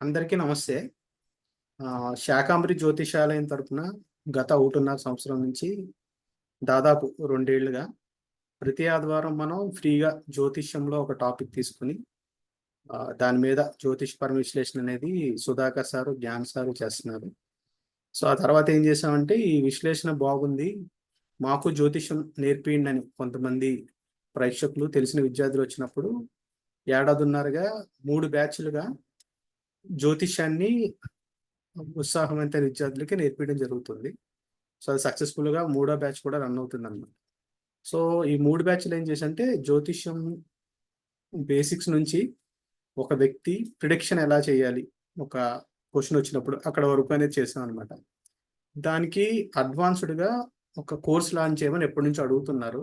అందరికీ నమస్తే. శాకాంబరి జ్యోతిషాలయం తరపున గత ఒకటిన్నర సంవత్సరం నుంచి దాదాపు రెండేళ్ళుగా ప్రతి ఆదివారం మనం ఫ్రీగా జ్యోతిష్యంలో ఒక టాపిక్ తీసుకుని దాని మీద జ్యోతిష్పర విశ్లేషణ అనేది సుధాకర్ సారు జ్ఞాన్ సారు చేస్తున్నారు. సో ఆ తర్వాత ఏం చేసామంటే ఈ విశ్లేషణ బాగుంది మాకు జ్యోతిష్యం నేర్పియండి అని కొంతమంది ప్రేక్షకులు తెలిసిన విద్యార్థులు వచ్చినప్పుడు ఏడాదిన్నరగా మూడు బ్యాచ్లుగా జ్యోతిష్యాన్ని ఉత్సాహవంత విద్యార్థులకి నేర్పించడం జరుగుతుంది. సో అది సక్సెస్ఫుల్గా మూడో బ్యాచ్ కూడా రన్ అవుతుంది అన్నమాట సో ఈ మూడు బ్యాచ్లు ఏం చేసంటే జ్యోతిష్యం బేసిక్స్ నుంచి ఒక వ్యక్తి ప్రిడిక్షన్ ఎలా చేయాలి? ఒక క్వశ్చన్ వచ్చినప్పుడు అక్కడ వరకు అనేది చేసాం అనమాట దానికి అడ్వాన్స్డ్గా ఒక కోర్స్ లాంచ్ చేయమని ఎప్పటి నుంచో అడుగుతున్నారు.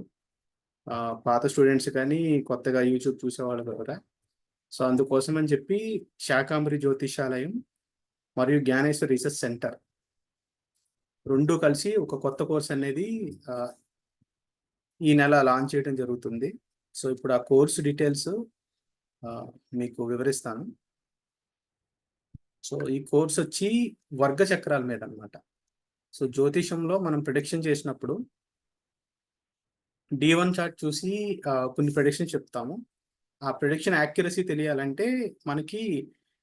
పాత స్టూడెంట్స్ కానీ కొత్తగా యూట్యూబ్ చూసేవాళ్ళు కూడా. సో అందుకోసం అని చెప్పి శాకాంబరి జ్యోతిషాలయం మరియు జ్ఞానేశ్వర్ రీసెర్చ్ సెంటర్ రెండు కలిసి ఒక కొత్త కోర్స్ అనేది ఈ నెల లాంచ్ చేయడం జరుగుతుంది. సో ఇప్పుడు ఆ కోర్సు డీటెయిల్స్ మీకు వివరిస్తాను. సో ఈ కోర్స్ వచ్చి వర్గ చక్రాల మీద అన్నమాట. సో జ్యోతిషంలో మనం ప్రొడిక్షన్ చేసినప్పుడు డి వన్ చార్ట్ చూసి కొన్ని ప్రొడిక్షన్స్ చెప్తాము. ఆ ప్రిడిక్షన్ యాక్యురసీ తెలియాలంటే మనకి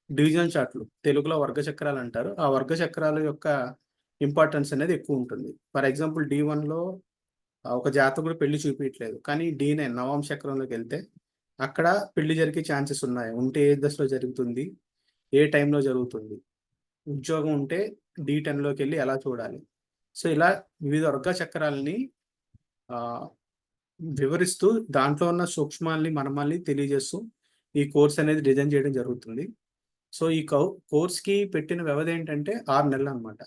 డివిజన్ చార్ట్లు తెలుగులో వర్గ చక్రాలు అంటారు. ఆ వర్గ చక్రాల యొక్క ఇంపార్టెన్స్ అనేది ఎక్కువ ఉంటుంది. ఫర్ ఎగ్జాంపుల్ డి వన్లో ఒక జాతకుడు పెళ్ళి చూపించట్లేదు కానీ డి నైన్ నవం చక్రంలోకి వెళ్తే అక్కడ పెళ్ళి జరిగే ఛాన్సెస్ ఉన్నాయి. ఉంటే ఏ దశలో జరుగుతుంది? ఏ టైంలో జరుగుతుంది? ఉద్యోగం ఉంటే డి టెన్లోకి వెళ్ళి ఎలా చూడాలి? సో ఇలా వివిధ వర్గ చక్రాలని వివరిస్తూ దాంట్లో ఉన్న సూక్ష్మాల్ని మర్మాల్ని తెలియజేస్తూ ఈ కోర్స్ అనేది డిజైన్ చేయడం జరుగుతుంది. సో ఈ కౌ కోర్స్కి పెట్టిన వ్యవధి ఏంటంటే ఆరు నెలలు అనమాట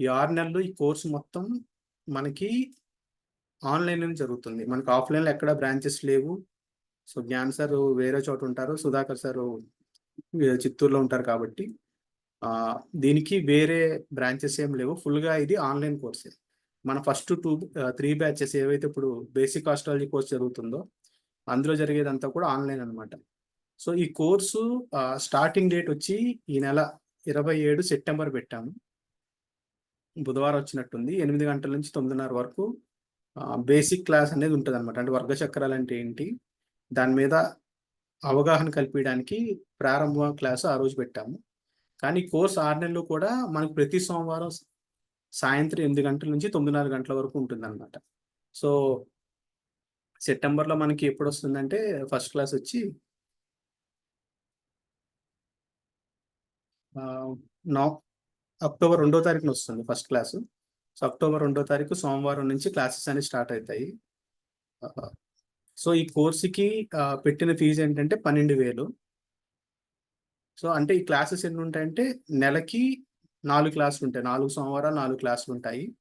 ఈ ఆరు నెలలు ఈ కోర్స్ మొత్తం మనకి ఆన్లైన్లోనే జరుగుతుంది. మనకి ఆఫ్లైన్లో ఎక్కడ బ్రాంచెస్ లేవు. సో జ్ఞాన్ సార్ వేరే చోట ఉంటారు. సుధాకర్ సార్ చిత్తూరులో ఉంటారు కాబట్టి. దీనికి వేరే బ్రాంచెస్ ఏం లేవు. ఫుల్గా ఇది ఆన్లైన్ కోర్సే. మన ఫస్ట్ టూ త్రీ బ్యాచెస్ ఏవైతే ఇప్పుడు బేసిక్ ఆస్ట్రాలజీ కోర్స్ జరుగుతుందో అందులో జరిగేదంతా కూడా ఆన్లైన్ అన్నమాట. సో ఈ కోర్సు స్టార్టింగ్ డేట్ వచ్చి ఈ నెల ఇరవై ఏడు సెప్టెంబర్ పెట్టాము. బుధవారం వచ్చినట్టుంది. ఎనిమిది గంటల నుంచి తొమ్మిదిన్నర వరకు బేసిక్ క్లాస్ అనేది ఉంటుంది అనమాట అంటే వర్గ చక్రాలు అంటే ఏంటి? దాని మీద అవగాహన కల్పించడానికి ప్రారంభ క్లాసు ఆ రోజు పెట్టాము. కానీ కోర్స్ ఆరు నెలలు కూడా మనకు ప్రతి సోమవారం సాయంత్రం ఎనిమిది గంటల నుంచి తొమ్మిదిన్నర గంటల వరకు ఉంటుంది అనమాట సో సెప్టెంబర్లో మనకి ఎప్పుడు వస్తుందంటే ఫస్ట్ క్లాస్ వచ్చి నా అక్టోబర్ రెండో తారీఖున వస్తుంది ఫస్ట్ క్లాసు. సో అక్టోబర్ రెండో తారీఖు సోమవారం నుంచి క్లాసెస్ అనేవి స్టార్ట్ అవుతాయి సో ఈ కోర్సుకి పెట్టిన ఫీజు ఏంటంటే పన్నెండు వేలు. సో అంటే ఈ క్లాసెస్ ఎన్ని ఉంటాయంటే నెలకి నాలుగు క్లాసులు ఉంటాయి. నాలుగు సోమవారాలు నాలుగు క్లాసులు ఉంటాయి.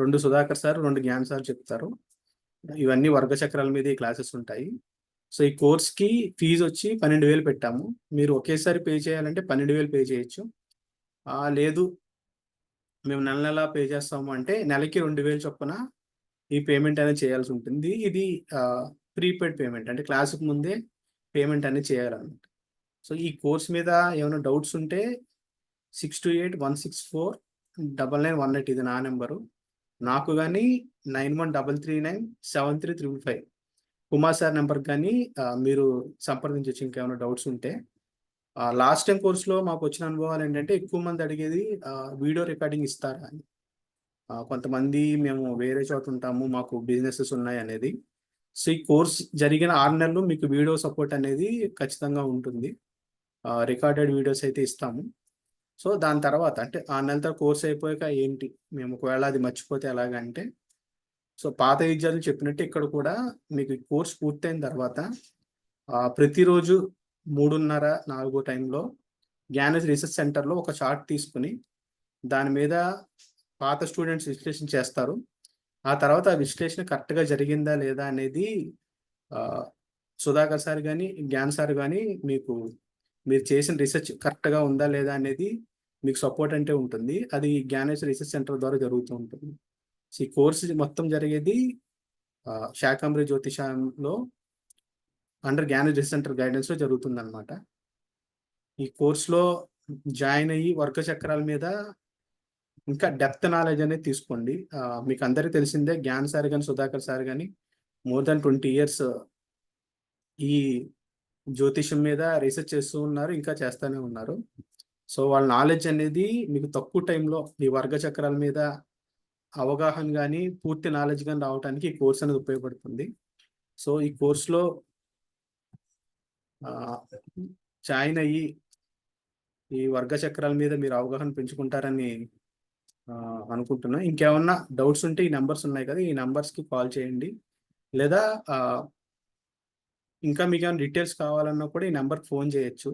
రెండు సుధాకర్ సార్ రెండు జ్ఞాన్ సార్ చెప్తారు. ఇవన్నీ వర్గ చక్రాల మీద ఈ క్లాసెస్ ఉంటాయి. సో ఈ కోర్స్కి ఫీజు వచ్చి పన్నెండు వేలు పెట్టాము. మీరు ఒకేసారి పే చేయాలంటే పన్నెండు వేలు పే చేయొచ్చు. లేదు. మేము నెల నెల పే చేస్తాము అంటే నెలకి రెండు వేలు చొప్పున ఈ పేమెంట్ అనేది చేయాల్సి ఉంటుంది. ఇది ప్రీపెయిడ్ పేమెంట్. అంటే క్లాసుకు ముందే పేమెంట్ అనేది చేయాలన్నమాట. సో ఈ కోర్స్ మీద ఏమైనా డౌట్స్ ఉంటే six two eight one six four double nine one eight ఇది నా నెంబరు. నాకు కానీ nine one double three nine seven three triple five Kumar sir నెంబర్కి కానీ మీరు సంప్రదించవచ్చు ఇంకేమైనా డౌట్స్ ఉంటే. లాస్ట్ టైం కోర్సులో మాకు వచ్చిన అనుభవాలు ఏంటంటే ఎక్కువ మంది అడిగేది వీడియో రికార్డింగ్ ఇస్తారా అని. కొంతమంది మేము వేరే చోట ఉంటాము మాకు బిజినెసెస్ ఉన్నాయి అనేది. సో ఈ కోర్స్ జరిగిన ఆరు నెలలు మీకు వీడియో సపోర్ట్ అనేది ఖచ్చితంగా ఉంటుంది. రికార్డెడ్ వీడియోస్ అయితే ఇస్తాము. సో దాని తర్వాత అంటే ఆ నెల తర్వాత కోర్స్ అయిపోయాక ఏంటి? మేము ఒకవేళ అది మర్చిపోతే ఎలాగంటే సో పాత విద్యార్థులు చెప్పినట్టు ఇక్కడ కూడా మీకు కోర్స్ పూర్తయిన తర్వాత ప్రతిరోజు మూడున్నర నాలుగో టైంలో జ్ఞానేజ్ రీసెర్చ్ సెంటర్లో ఒక చార్ట్ తీసుకుని దాని మీద పాత స్టూడెంట్స్ విశ్లేషణ చేస్తారు. ఆ తర్వాత ఆ విశ్లేషణ కరెక్ట్గా జరిగిందా లేదా అనేది సుధాకర్ సార్ కానీ జ్ఞాన్ సార్ కానీ మీకు మీరు చేసిన రీసెర్చ్ కరెక్ట్గా ఉందా లేదా అనేది మీకు సపోర్ట్ అంటే ఉంటుంది. అది జ్ఞానేశ్వర రీసెర్చ్ సెంటర్ ద్వారా జరుగుతూ ఉంటుంది. ఈ కోర్సు మొత్తం జరిగేది శాకాంబరి జ్యోతిషంలో అండర్ జ్ఞాన రీసెర్చ్ సెంటర్ గైడెన్స్లో జరుగుతుంది అనమాట ఈ కోర్సులో జాయిన్ అయ్యి వర్గ చక్రాల మీద ఇంకా డెప్త్ నాలెడ్జ్ అనేది తీసుకోండి. మీకు అందరికీ తెలిసిందే జ్ఞాన్ సార్ కానీ సుధాకర్ సార్ కానీ మోర్ దాన్ ట్వంటీ ఇయర్స్ ఈ జ్యోతిషం మీద రీసెర్చ్ చేస్తూ ఉన్నారు ఇంకా చేస్తూనే ఉన్నారు. సో వాళ్ళ నాలెడ్జ్ అనేది మీకు తక్కువ టైంలో ఈ వర్గ చక్రాల మీద అవగాహన కానీ పూర్తి నాలెడ్జ్ కానీ రావడానికి ఈ కోర్స్ అనేది ఉపయోగపడుతుంది. సో ఈ కోర్సులో జాయిన్ అయ్యి ఈ వర్గ చక్రాల మీద మీరు అవగాహన పెంచుకుంటారని అనుకుంటున్నాను అనుకుంటున్నా. ఇంకేమన్నా డౌట్స్ ఉంటే ఈ నెంబర్స్ ఉన్నాయి కదా ఈ నెంబర్స్కి కాల్ చేయండి. లేదా ఇంకా మీకు ఏమైనా డీటెయిల్స్ కావాలన్నా కూడా ఈ నెంబర్కి ఫోన్ చేయొచ్చు.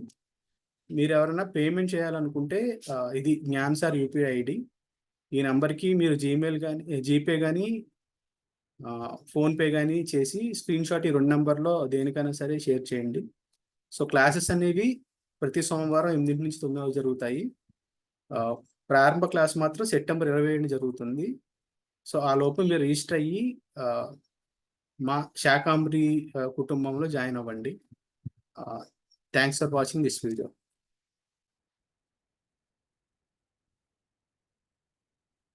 మీరు ఎవరైనా పేమెంట్ చేయాలనుకుంటే ఇది జ్ఞాన్ సార్ యూపీఐ ఐడి. ఈ నెంబర్కి మీరు జీమెయిల్ కానీ జీపే కానీ ఫోన్పే కానీ చేసి స్క్రీన్ షాట్ ఈ రెండు నెంబర్లో దేనికైనా సరే షేర్ చేయండి. సో క్లాసెస్ అనేవి ప్రతి సోమవారం ఎనిమిది నుంచి తొమ్మిది జరుగుతాయి. ప్రారంభ క్లాస్ మాత్రం సెప్టెంబర్ ఇరవై ఏడున జరుగుతుంది. సో ఆ లోపు మీరు రిజిస్టర్ అయ్యి మా శాకాంబరి కుటుంబంలో జాయిన్ అవ్వండి. Thanks for watching this video.